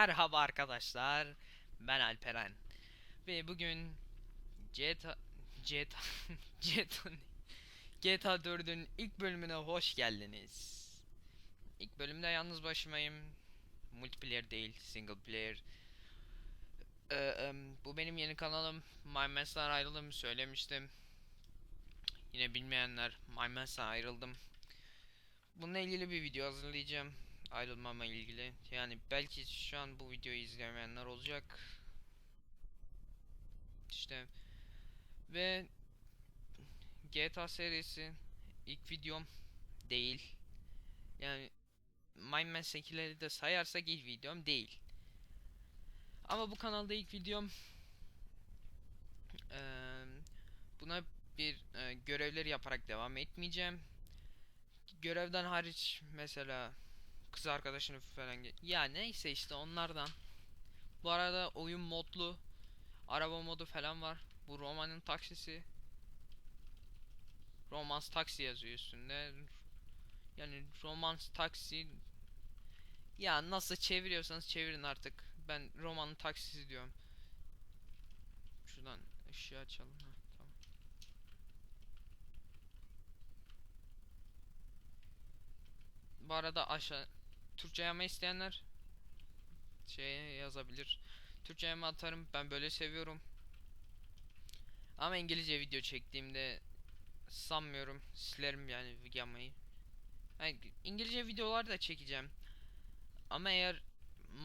Merhaba arkadaşlar. Ben Alperen. Ve bugün GTA GTA GTA GTA 4'ün ilk bölümüne hoş geldiniz. İlk bölümde yalnız başımayım. Multiplayer değil, single player. Ee, bu benim yeni kanalım. My Mans'tan ayrıldım söylemiştim. Yine bilmeyenler My Mans'tan ayrıldım. Bununla ilgili bir video hazırlayacağım ayrılmama ilgili. Yani belki şu an bu videoyu izlemeyenler olacak. İşte ve GTA serisi ilk videom değil. Yani Mindman'sekileri de sayarsak ilk videom değil. Ama bu kanalda ilk videom eee, buna bir eee, görevleri yaparak devam etmeyeceğim. Görevden hariç mesela kız arkadaşını falan ya neyse işte onlardan. Bu arada oyun modlu araba modu falan var. Bu Roma'nın taksisi. Romans taksi yazıyor üstünde. Yani Romans taksi ya nasıl çeviriyorsanız çevirin artık. Ben Roma'nın taksisi diyorum. Şuradan ışığı açalım. Ha, tamam. Bu arada aşağı Türkçe yama isteyenler şeye yazabilir. Türkçe yama atarım. Ben böyle seviyorum. Ama İngilizce video çektiğimde sanmıyorum. Silerim yani yamayı. Yani İngilizce videolar da çekeceğim. Ama eğer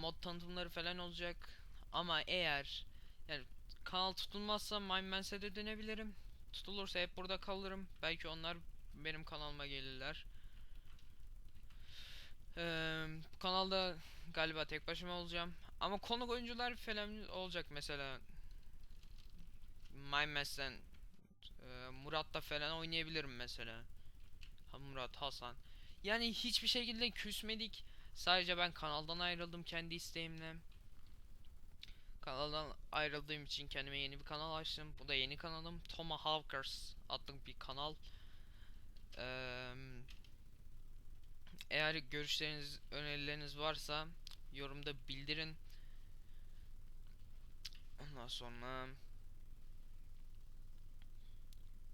mod tanıtımları falan olacak. Ama eğer yani kanal tutulmazsa Mindmance'e de dönebilirim. Tutulursa hep burada kalırım. Belki onlar benim kanalıma gelirler. Eee, bu kanalda galiba tek başıma olacağım. Ama konuk oyuncular falan olacak mesela. Mindmaste'den eee Murat'la falan oynayabilirim mesela. Ha, Murat, Hasan. Yani hiçbir şekilde küsmedik. Sadece ben kanaldan ayrıldım kendi isteğimle. Kanaldan ayrıldığım için kendime yeni bir kanal açtım. Bu da yeni kanalım. Tomahawkers adlı bir kanal. Eee eğer görüşleriniz, önerileriniz varsa yorumda bildirin. Ondan sonra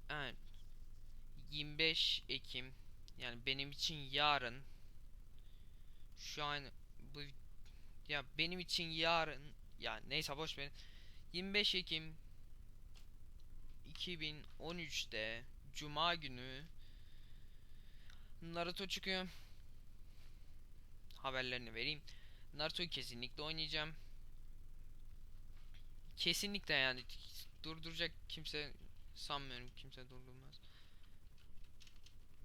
evet. 25 Ekim. Yani benim için yarın. Şu an bu ya benim için yarın ya neyse boş verin 25 Ekim 2013'te Cuma günü Naruto çıkıyor haberlerini vereyim. Naruto'yu kesinlikle oynayacağım. Kesinlikle yani durduracak kimse sanmıyorum kimse durdurmaz.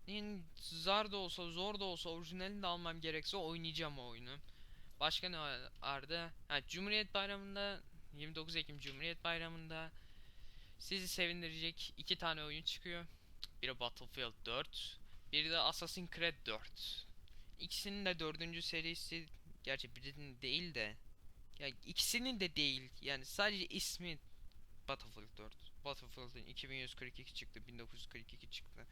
Yani zar da olsa zor da olsa orijinalini de almam gerekse oynayacağım o oyunu. Başka ne vardı? Ha, Cumhuriyet Bayramı'nda 29 Ekim Cumhuriyet Bayramı'nda sizi sevindirecek iki tane oyun çıkıyor. Biri Battlefield 4, biri de Assassin's Creed 4. İkisinin de dördüncü serisi gerçi birinin değil de ya ikisinin de değil yani sadece ismi Battlefield 4 Battlefield'in 2142 çıktı 1942 çıktı.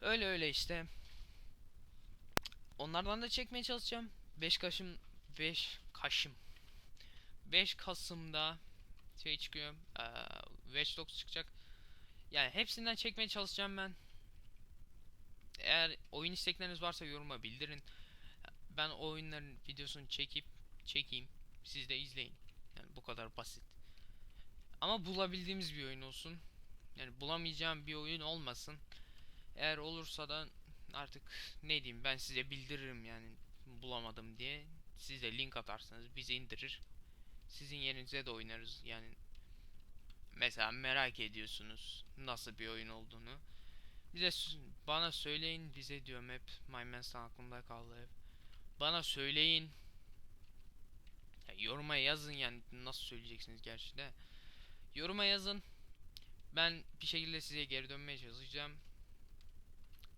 Öyle öyle işte. Onlardan da çekmeye çalışacağım. 5 Kasım 5 Kasım. 5 Kasım'da şey çıkıyor eee Watch Dogs çıkacak. Yani hepsinden çekmeye çalışacağım ben eğer oyun istekleriniz varsa yoruma bildirin. Ben o oyunların videosunu çekip çekeyim. Siz de izleyin. Yani bu kadar basit. Ama bulabildiğimiz bir oyun olsun. Yani bulamayacağım bir oyun olmasın. Eğer olursa da artık ne diyeyim ben size bildiririm yani bulamadım diye. Siz de link atarsanız bize indirir. Sizin yerinize de oynarız yani. Mesela merak ediyorsunuz nasıl bir oyun olduğunu. Bize bana söyleyin bize diyorum hep My Mans'tan aklımda kaldı hep. Bana söyleyin. Ya, yoruma yazın yani nasıl söyleyeceksiniz gerçi de. Yoruma yazın. Ben bir şekilde size geri dönmeye çalışacağım.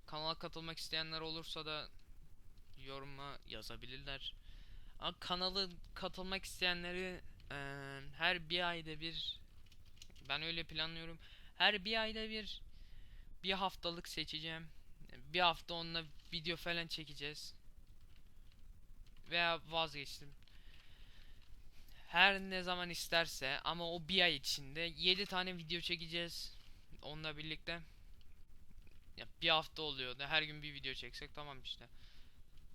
Kanala katılmak isteyenler olursa da yoruma yazabilirler. Ama kanalı katılmak isteyenleri eee, her bir ayda bir ben öyle planlıyorum. Her bir ayda bir bir haftalık seçeceğim. Bir hafta onunla video falan çekeceğiz. Veya vazgeçtim. her ne zaman isterse ama o bir ay içinde 7 tane video çekeceğiz onunla birlikte. Ya bir hafta oluyor da her gün bir video çeksek tamam işte.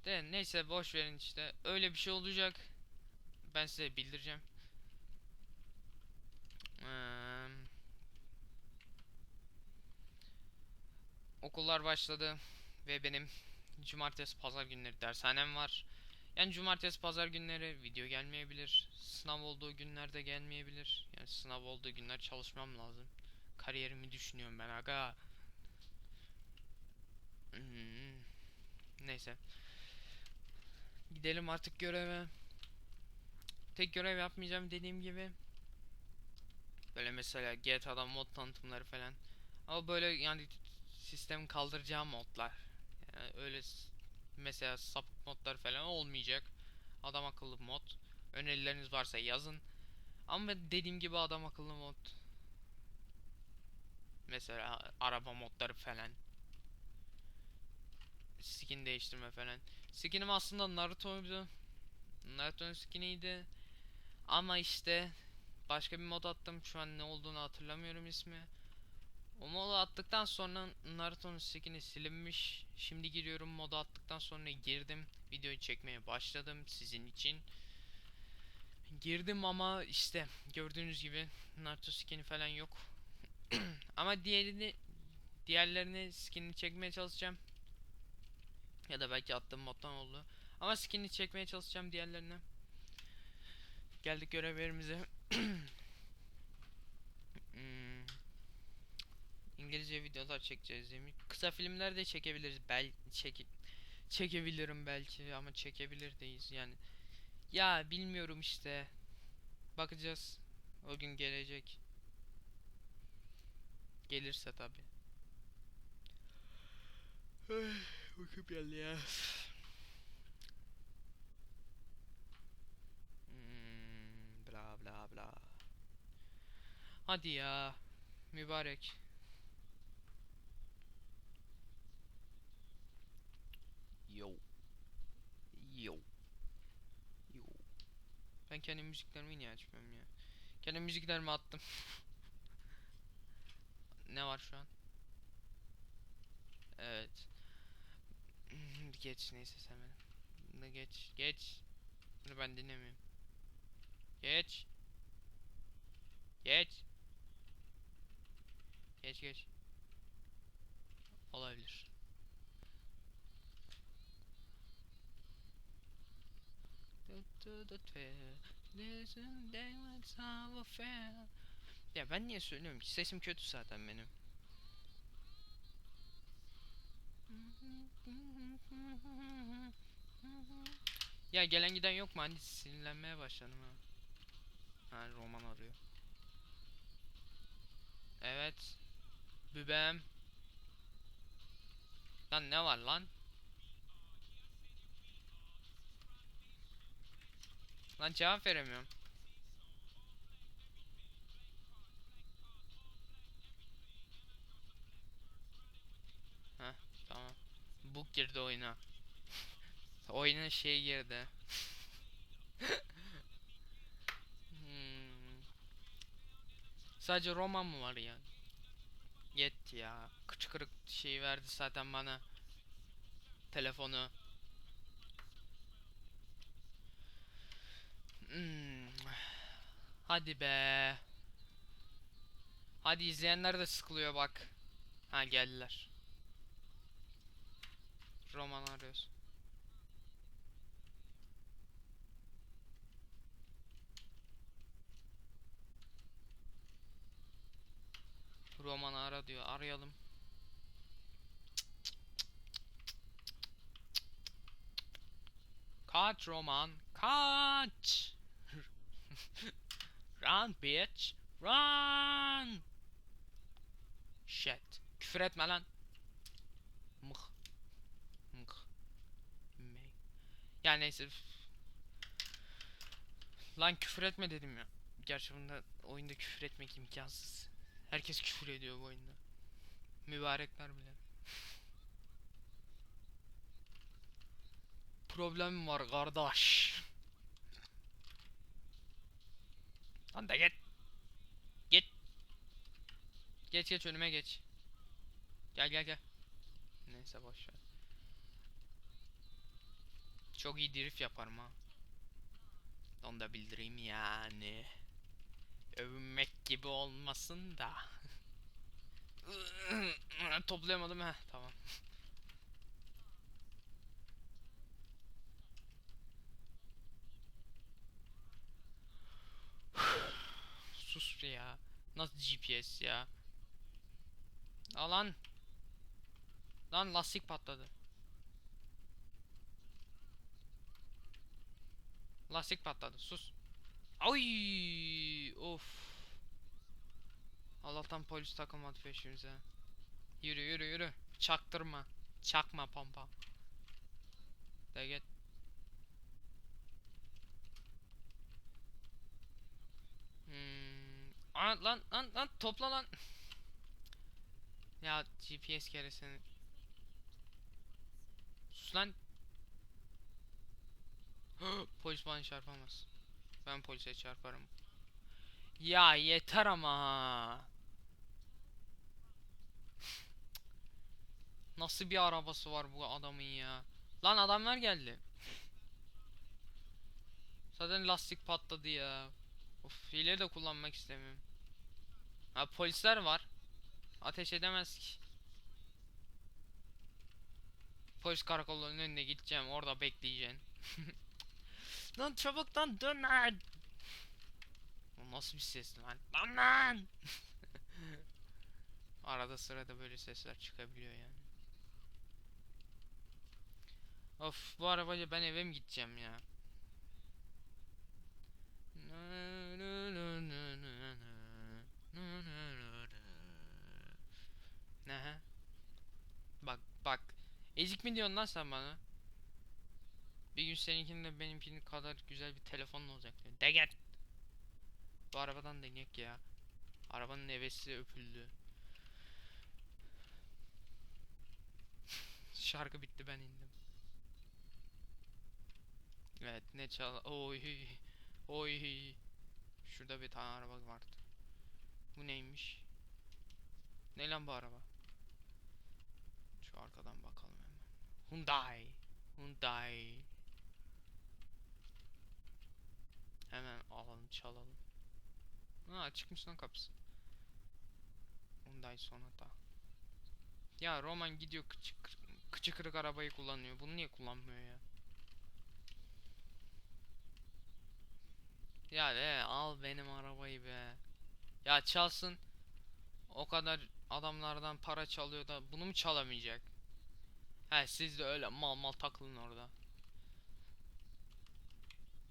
De neyse boş verin işte. Öyle bir şey olacak. Ben size bildireceğim. Eee, okullar başladı ve benim cumartesi pazar günleri dershanem var. Yani cumartesi pazar günleri video gelmeyebilir. Sınav olduğu günlerde gelmeyebilir. Yani sınav olduğu günler çalışmam lazım. Kariyerimi düşünüyorum ben aga. Hmm. Neyse. Gidelim artık göreve. Tek görev yapmayacağım dediğim gibi. Böyle mesela GTA'da mod tanıtımları falan. Ama böyle yani sistemi kaldıracağım modlar. Yani öyle mesela sapık modlar falan olmayacak. Adam akıllı mod. Önerileriniz varsa yazın. Ama dediğim gibi adam akıllı mod. Mesela araba modları falan. Skin değiştirme falan. Skinim aslında Naruto'ydu. Naruto'nun skiniydi. Ama işte başka bir mod attım. Şu an ne olduğunu hatırlamıyorum ismi. O modu attıktan sonra Naruto'nun skini silinmiş. Şimdi giriyorum modu attıktan sonra girdim. Videoyu çekmeye başladım sizin için. Girdim ama işte gördüğünüz gibi Naruto skini falan yok. ama diğerini diğerlerini skinini çekmeye çalışacağım. Ya da belki attığım moddan oldu. Ama skinini çekmeye çalışacağım diğerlerine. Geldik görevlerimize. Hmm. İngilizce videolar çekeceğiz yemin. Kısa filmler de çekebiliriz. Bel çek çekebilirim belki ama çekebilir deyiz yani. Ya bilmiyorum işte. Bakacağız. O gün gelecek. Gelirse tabi. Uykum geldi ya. Hmm, bla bla bla. Hadi ya. Mübarek. Ben kendi müziklerimi niye açmıyorum ya? Kendi müziklerimi attım. ne var şu an? Evet. geç neyse sen benim. Bunu geç. Geç. Bunu ben dinlemiyorum. Geç. Geç. Geç geç. Olabilir. Ya ben niye söylüyorum ki? Sesim kötü zaten benim. Ya gelen giden yok mu? Hani sinirlenmeye başladım ha. Ha roman arıyor. Evet. Bübem. Lan ne var lan? Lan cevap veremiyorum. Heh tamam. Bu girdi oyuna. Oyuna şey girdi. Hmm. Sadece roman mı var ya? Yet ya. Kıç kırık şey verdi zaten bana. Telefonu. Hmm. Hadi be. Hadi izleyenler de sıkılıyor bak. Ha geldiler. Roman arıyoruz. Roman ara diyor. Arayalım. Kaç Roman. Kaç. Run bitch. Run. Shit. Küfür etme lan. Mıh. Mıh. Me. Ya neyse. Lan küfür etme dedim ya. Gerçi bunda oyunda küfür etmek imkansız. Herkes küfür ediyor bu oyunda. Mübarekler bile. Problem var kardeş. Lan da git. Git. Geç geç önüme geç. Gel gel gel. Neyse boş. Çok iyi drift yaparım ha. Onu da bildireyim yani. Övünmek gibi olmasın da. Toplayamadım ha. Tamam. Sus ya. Nasıl GPS ya? Alan. Lan lastik patladı. Lastik patladı. Sus. Ay! Of. Allah'tan polis takılmadı peşimize. Yürü yürü yürü. Çaktırma. Çakma pampa. De git. Hmm. Aa, lan lan lan topla lan. Ya GPS keresini. Sus lan. Polis bana çarpamaz. Ben polise çarparım. Ya yeter ama. Nasıl bir arabası var bu adamın ya? Lan adamlar geldi. Zaten lastik patladı ya. Of hile de kullanmak istemiyorum. Ha polisler var. Ateş edemez ki. Polis karakolunun önüne gideceğim. Orada bekleyeceksin. lan çabuk lan dön lan. O nasıl bir ses lan? Lan lan. Arada sırada böyle sesler çıkabiliyor yani. Of bu arabayla ben eve mi gideceğim ya? Ne? Bak bak. Ezik mi diyorsun lan sen bana? Bir gün seninkinin de benimkinin kadar güzel bir telefonun olacak diyor. De gel. Bu arabadan deneyek ya. Arabanın hevesi öpüldü. Şarkı bitti ben indim. Evet ne çal oy oy şurada bir tane araba vardı. Bu neymiş? Ne lan bu araba? Şu arkadan bakalım hemen. Hyundai. Hyundai. Hemen alalım çalalım. Ha çıkmış lan kapısı. Hyundai Sonata. Ya Roman gidiyor kıçı, kıçı kırık arabayı kullanıyor. Bunu niye kullanmıyor ya? Ya de al benim arabayı be. Ya çalsın. O kadar adamlardan para çalıyor da bunu mu çalamayacak? He siz de öyle mal mal takılın orada.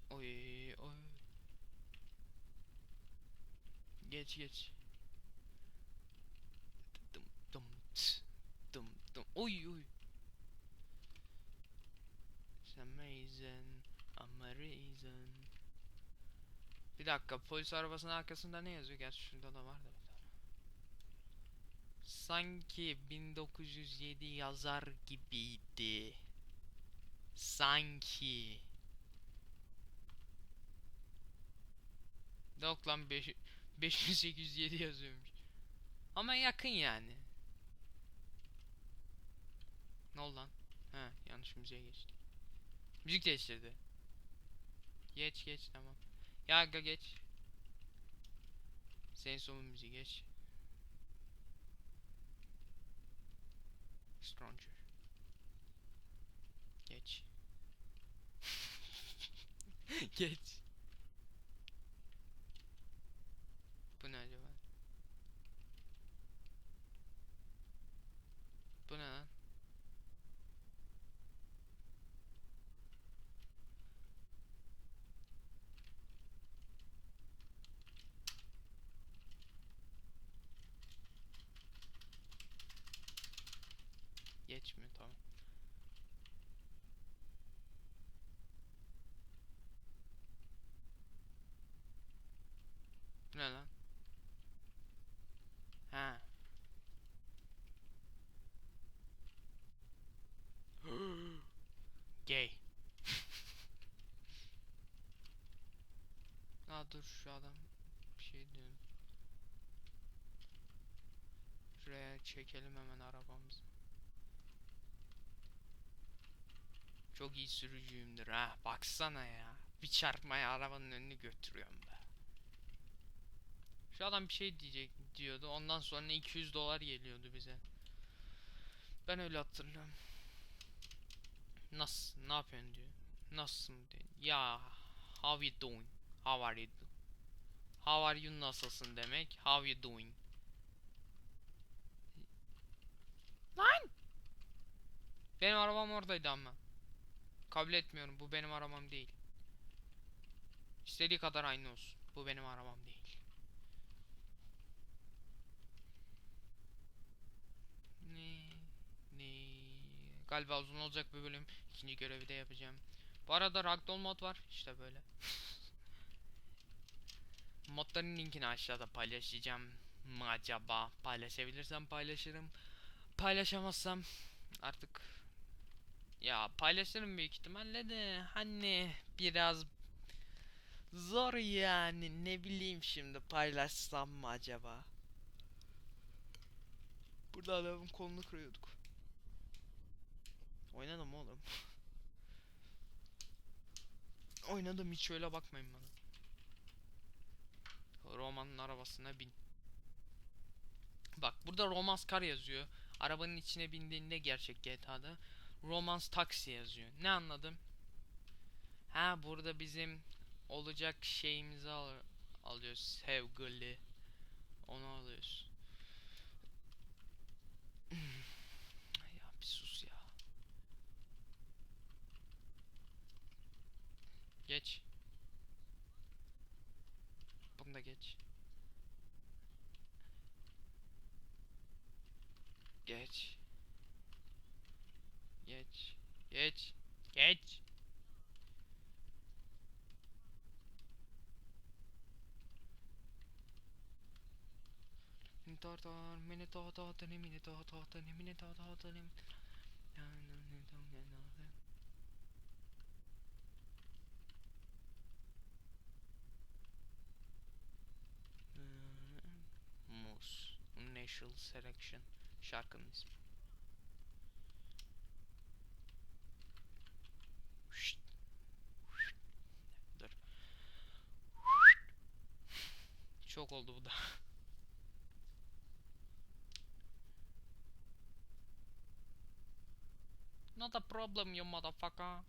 Oy oy. Geç geç. Dım dım tıs, dım dım. Oy oy. It's amazing, amazing. Bir dakika polis arabasının arkasında ne yazıyor? Gerçi şurada da var da bir tane. Sanki 1907 yazar gibiydi. Sanki. Yok lan 5 5807 yazıyormuş. Ama yakın yani. Ne oldu lan? He yanlış müziğe geçti. Müzik değiştirdi. Geç geç tamam. Ya aga geç. Senin sonun müziği geç. Stranger. Geç. geç. Bu ne acaba? Bu ne lan? Geçmiyor tamam. Bu ne lan? Ha. Gay. Aa dur şu adam şey diyorum. Şuraya çekelim hemen arabamızı. Çok iyi sürücüyümdür ha. Baksana ya. Bir çarpmaya arabanın önünü götürüyorum be. Şu adam bir şey diyecek diyordu. Ondan sonra 200 dolar geliyordu bize. Ben öyle hatırlıyorum. Nasıl? Ne yapıyorsun diyor. Nasılsın diyor. Ya how you doing? How are you? How are you nasılsın demek. How you doing? Lan! Benim arabam oradaydı ama. Kabul etmiyorum. Bu benim arabam değil. İstediği kadar aynı olsun. Bu benim arabam değil. Ne? Ne? Galiba uzun olacak bir bölüm. İkinci görevi de yapacağım. Bu arada Ragdoll mod var. İşte böyle. Modların linkini aşağıda paylaşacağım mı acaba? Paylaşabilirsem paylaşırım. Paylaşamazsam artık ya paylaşırım büyük ihtimalle de hani biraz zor yani ne bileyim şimdi paylaşsam mı acaba? Burada adamın kolunu kırıyorduk. Oynadım oğlum. Oynadım hiç öyle bakmayın bana. Roman'ın arabasına bin. Bak burada Romance Car yazıyor. Arabanın içine bindiğinde gerçek GTA'da Romance Taxi yazıyor. Ne anladım? Ha burada bizim olacak şeyimizi al alıyoruz. Sevgili. Onu alıyoruz. ya bir sus ya. Geç. Bunu da geç. Geç. Geç. Geç. Geç. Mini tahtar, mini tahtar, mini tahtar, mini tahtar, mini Mus. Natural Selection. Şarkının ismi. Çok oldu bu da. Not a problem you motherfucker.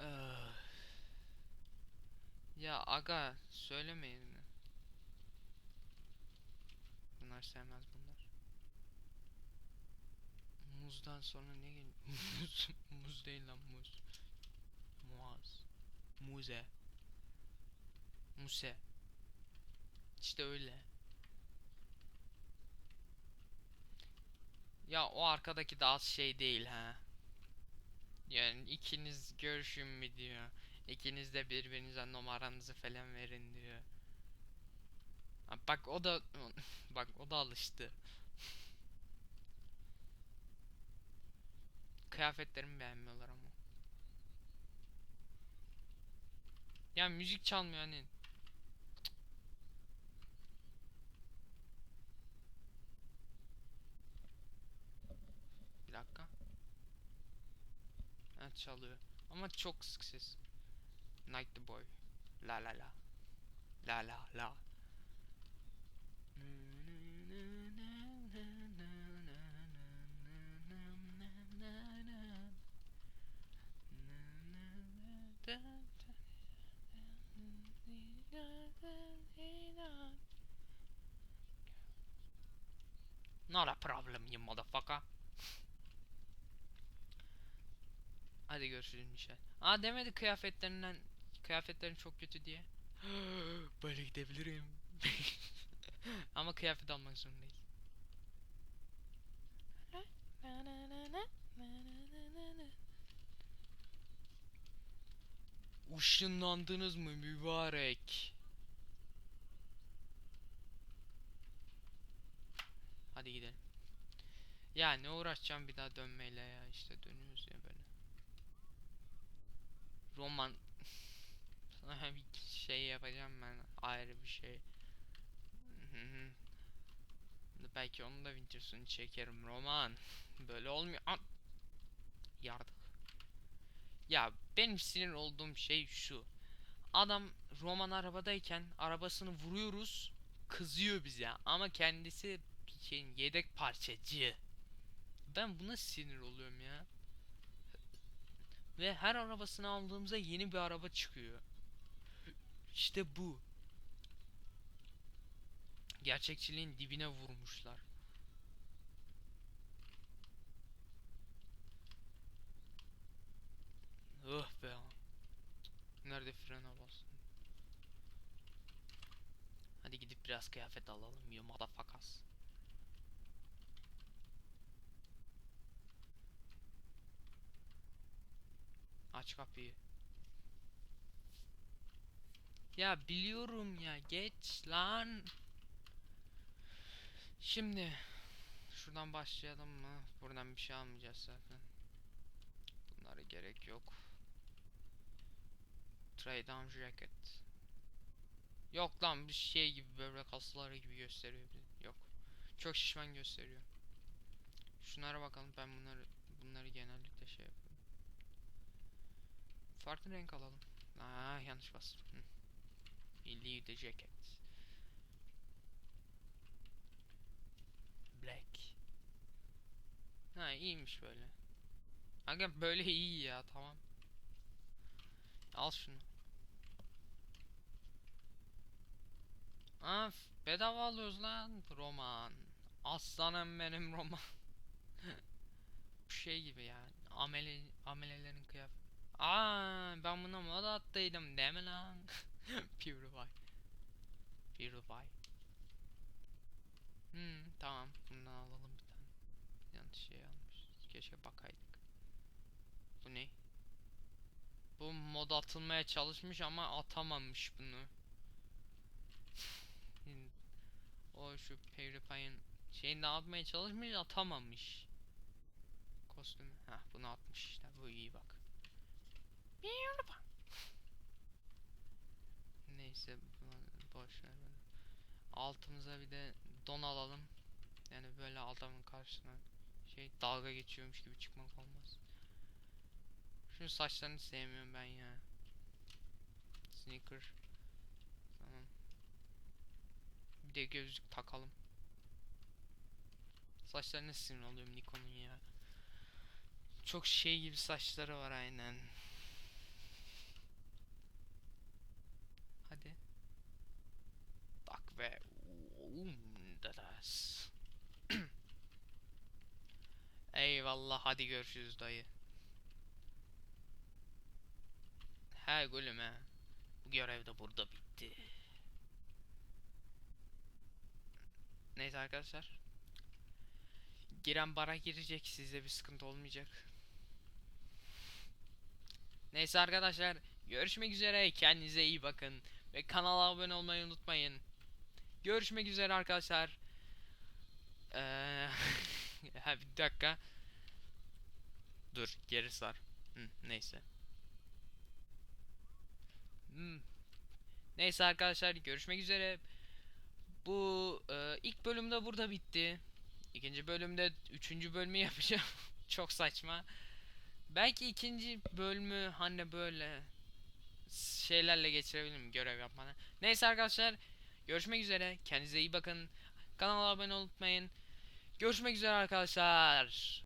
Öh. Ya aga söylemeyin mi? Bunlar sevmez bunlar. Muzdan sonra ne geliyor? muz, muz değil lan muz. Muaz. Muze. Muse. İşte öyle. Ya o arkadaki daha şey değil ha. Yani ikiniz görüşün mü diyor. İkiniz de birbirinize numaranızı falan verin diyor. Ha, bak o da bak o da alıştı. Kıyafetlerimi beğenmiyorlar ama. Ya müzik çalmıyor hani. Bir dakika. Evet çalıyor. Ama çok kısık ses. Night the boy. La la la. La la la. Not a problem you motherfucker. Hadi görüşürüz Michel. Aa demedi kıyafetlerinden kıyafetlerin çok kötü diye. Böyle gidebilirim. Ama kıyafet almak zorundayız. Işınlandınız mı mübarek? Hadi gidelim. Ya ne uğraşacağım bir daha dönmeyle ya işte dönüyoruz ya. Roman Sana bir şey yapacağım ben ayrı bir şey. Belki onun da videosunu çekerim roman. Böyle olmuyor. An Yardık. Ya benim sinir olduğum şey şu. Adam roman arabadayken arabasını vuruyoruz. Kızıyor bize ama kendisi şeyin yedek parçacı. Ben buna sinir oluyorum ya. Ve her arabasını aldığımızda yeni bir araba çıkıyor. İşte bu. Gerçekçiliğin dibine vurmuşlar. Öh be. Nerede frene bastım? Hadi gidip biraz kıyafet alalım. You motherfuckers. Aç kapıyı. Ya biliyorum ya geç lan. Şimdi şuradan başlayalım mı? Buradan bir şey almayacağız zaten. Bunlara gerek yok. Trade down jacket. Yok lan bir şey gibi böbrek hastaları gibi gösteriyor. Yok. Çok şişman gösteriyor. Şunlara bakalım ben bunları bunları genellikle şey yapıyorum. Farklı renk alalım. Aa yanlış bastım. Hı. Leave the jacket. Black. Ha iyiymiş böyle. Aga böyle iyi ya tamam. Al şunu. Aa bedava alıyoruz lan roman. Aslanım benim roman. Bu şey gibi ya. Amele amelelerin kıyafet. Aa ben buna moda attıydım değil lan? Purify. Purify. Hmm tamam bundan alalım bir tane. Yanlış şey almış. Keşke bakaydık. Bu ne? Bu mod atılmaya çalışmış ama atamamış bunu. O şu PewDiePie'in şeyini atmaya çalışmış atamamış. Kostümü. Ha bunu atmış işte. Bu iyi bak. Neyse boş ver. Altımıza bir de don alalım. Yani böyle adamın karşısına şey dalga geçiyormuş gibi çıkmak olmaz. Şu saçlarını sevmiyorum ben ya. Sneaker. Tamam. Bir de gözlük takalım. Saçlarına sinir oluyorum Nikon'un ya. Çok şey gibi saçları var aynen. Hadi. Tak ve umdadas. Eyvallah hadi görüşürüz dayı. He gülüm he. Bu görev de burada bitti. Neyse arkadaşlar. Giren bara girecek size bir sıkıntı olmayacak. Neyse arkadaşlar. Görüşmek üzere. Kendinize iyi bakın. Ve kanala abone olmayı unutmayın. Görüşmek üzere arkadaşlar. Ha, bir dakika. Dur geri sar. Hı, neyse. Hmm. Neyse arkadaşlar görüşmek üzere. Bu e, ilk bölümde burada bitti. İkinci bölümde üçüncü bölümü yapacağım. Çok saçma. Belki ikinci bölümü hani böyle şeylerle geçirebilirim görev yapmanı. Neyse arkadaşlar görüşmek üzere. Kendinize iyi bakın. Kanala abone olmayı unutmayın. Görüşmek üzere arkadaşlar.